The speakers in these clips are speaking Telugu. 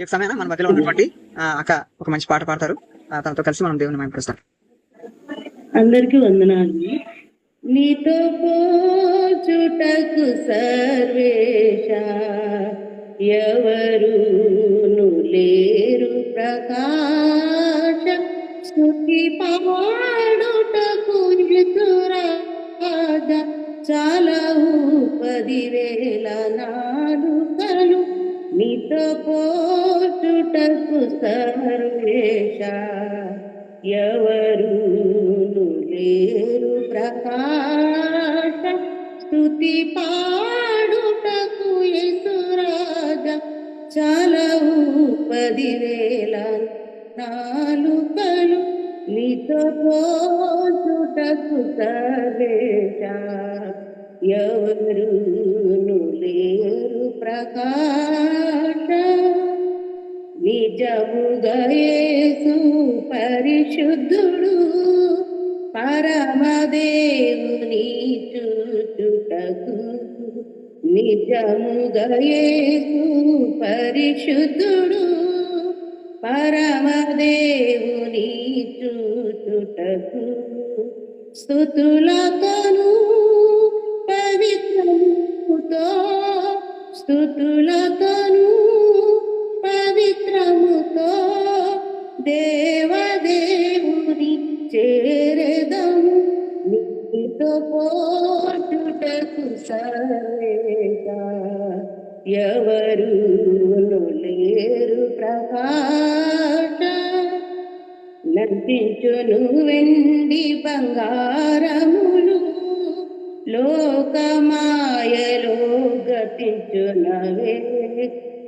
ఈ సమయాన మన మధ్యలో ఉన్నటువంటి అక్క ఒక మంచి పాట పాడతారు. తనతో కలిసి మనం దేవుని మేము ప్రస్తాం అందరికీ వందనాలు. నీతో పోచుటకు సర్వేష ఎవరు లేరు ప్రకాశ నీతో పోచుటకు సర్వేశ ఎవరు లేరు ప్రకాశ. స్థుతి పాడుటకు యసురాజ చాలవు పదివేల నాలుకలు. నీతో పోచుటకు సర్వేశ ఎవరు లేరు ప్రకాశ. నిజముగయేసు పరిశుద్ధుడు పరమదేవుని చూచుటకు నిజముగయేసు పరిశుద్ధుడు పరమదేవుని చూచుటకు స్థుతులతను పవిత్రముతో స్థుతుల పోటుటకు పోచుటకు ఎవరు లేరు ప్రకాట నటించును వెండి బంగారములు. లోకమాయలో గతించునవే.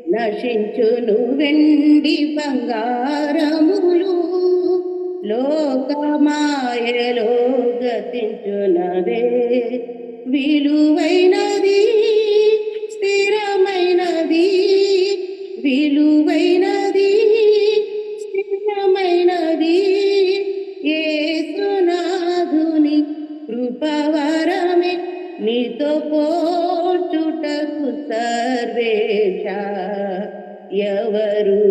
నశించును వెండి బంగారములు. లోకమాయలో గతించునవే విలువైనది స్థిరమైనది విలువైనది స్థిరమైనది. ఏ సునాధుని కృపవరమే నీతో పోచుటకు సర్వేష ఎవరు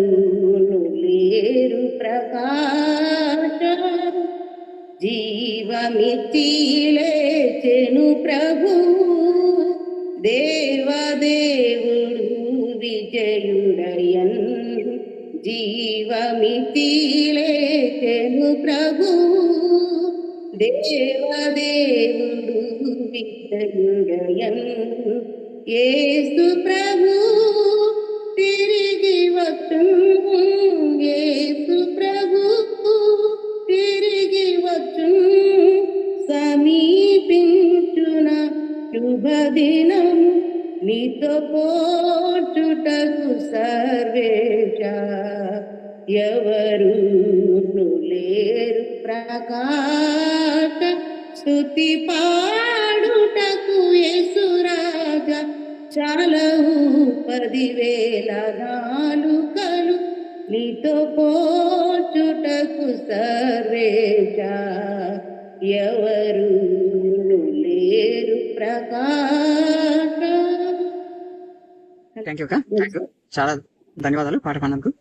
జీవమితిలేచెను ప్రభు. దేవదేవుడు విజయుడయన్ జీవమితిలేచెను ప్రభు. దేవదేవుడు విజయుడయన్ ఏసు ప్రభు. శుభదినము నీతో పోచుటకు సర్వేష. ఎవరు లేరు ప్రకాశ. స్థుతి పాడుటకు యేసురాజ చాలవు పదివేల నాలుకలు నీతో పోచుటకు సర్వేష. ఎవరు థ్యాంక్ యూ అక్క. థ్యాంక్ యూ చాలా ధన్యవాదాలు. పాట పాడినందుకు.